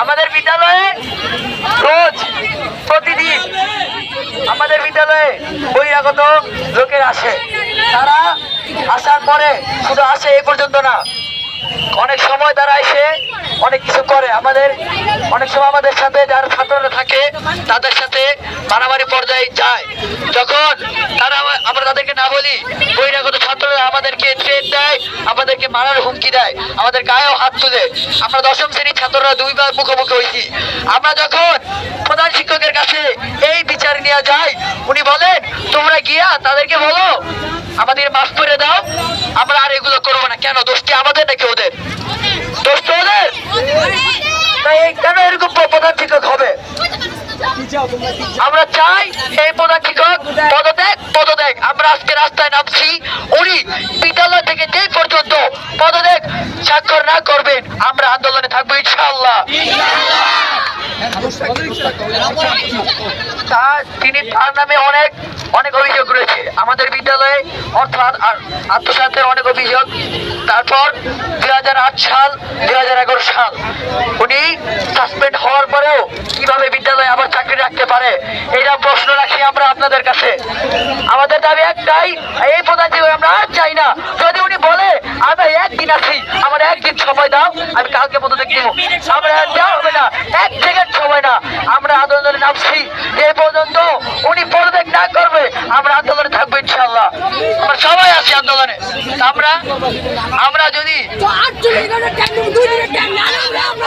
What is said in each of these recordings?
আমাদের বিদ্যালয়ে রোজ প্রতিদিন আমাদের বিদ্যালয়ে বহিরাগত লোকের আসে। তারা আসার পরে শুধু আসে এ পর্যন্ত না। অনেক সময় তারা এসে অনেক কিছু করে। আমাদের অনেক সময় আমাদের সাথে যারা তাদের সাথে মারামারি পর্যায়ে যায়। যখন তারা আমরা তাদেরকে না বলি বহিরাগত ছাত্ররা আমাদেরকে থ্রেট দেয় আমাদেরকে মারার হুমকি দেয় আমাদের গায়েও হাত তুলে। আমরা দশম শ্রেণির ছাত্ররা দুইবার মুখোমুখি হয়েছি। আমরা যখন প্রধান শিক্ষকের কাছে এই বিচার নিয়ে যাই উনি বলেন তোমরা গিয়া তাদেরকে বলো আমাদের মাফ করে দাও আমরা আর এগুলো করব না। কেন? দোষটি আমাদের নাকি ওদের? দোষ তো ওদের? কেন এরকম প্রধান শিক্ষক আমরা চাই এই প্রধান শিক্ষক পদত্যাগ পদত্যাগ। আমরা আজকে রাস্তায় নামছি। উনি বিদ্যালয় থেকে যেই পর্যন্ত পদত্যাগ স্বাক্ষর না করবেন, আমরা আন্দোলনে থাকব ইনশাআল্লাহ। তার, তিনি তার নামে অনেক অনেক অভিযোগ রয়েছে। আমাদের বিদ্যালয়ে অর্থাৎ আত্মসাতের অনেক অভিযোগ। তারপর দুই হাজার আট সাল দুই হাজার এগারো সাল। উনি সাসপেন্ড হওয়ার পরেও কীভাবে বিদ্যালয়ে আবার চাকরি রাখতে পারে। এটা প্রশ্ন রাখি আমরা আপনাদের কাছে। আমাদের দাবি একটাই এই প্রধান জীবন আমরা আর চাই না। যদি উনি বলে আমরা একদিন আছি আমার একদিন সময় দাও আমি কালকে মতো দেখব আমরা দেওয়া হবে না এক সেকেন্ড সময় না। আমরা আন্দোলনে নামছি যে পর্যন্ত উনি পদত্যাগ না করবে আমরা আন্দোলনে থাকব ইনশাল্লাহ আমরা সবাই আছি আন্দোলনে। আমরা আমরা যদি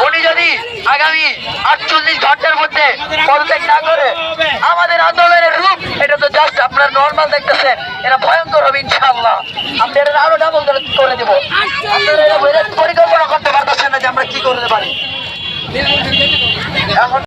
উনি যদি আগামী আটচল্লিশ ঘণ্টার মধ্যে পদত্যাগ না করে, আমাদের আন্দোলনের রূপ, এটা তো জাস্ট আপনারা নর্মাল দেখতেছেন এটা ভয়ঙ্কর হবে ইনশাল্লাহ আমরা এটা আরও ডাবল করে দেবো। আপনারা এটা পরিকল্পনা করতে পারতেছেন না যে আমরা কি করতে পারি। এখন